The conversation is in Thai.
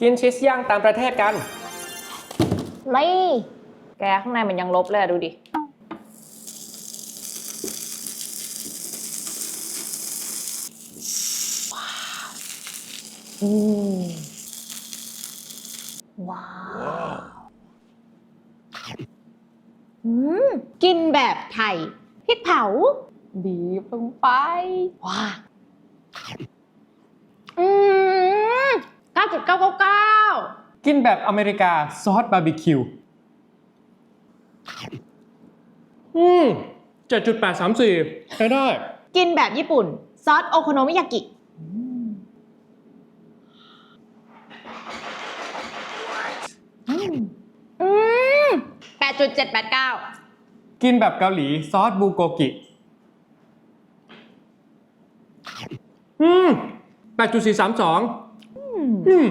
กินชีสย่างตามประเทศกัน ไม่ แกข้างในมันยังลบเลยอะดูดิอืมว้าวอืมกินแบบไทยพริกเผา บีบลงไป ว้าอื 9.999 กินแบบอเมริกาซอสบาร์บีคิว อืม7.834จุดแใช้ได้ กินแบบญี่ปุ่น ซอสโอโคโนมิยากิ อืม8.789 กินแบบเกาหลีซอสบูโกกิ อืม8.432 อืม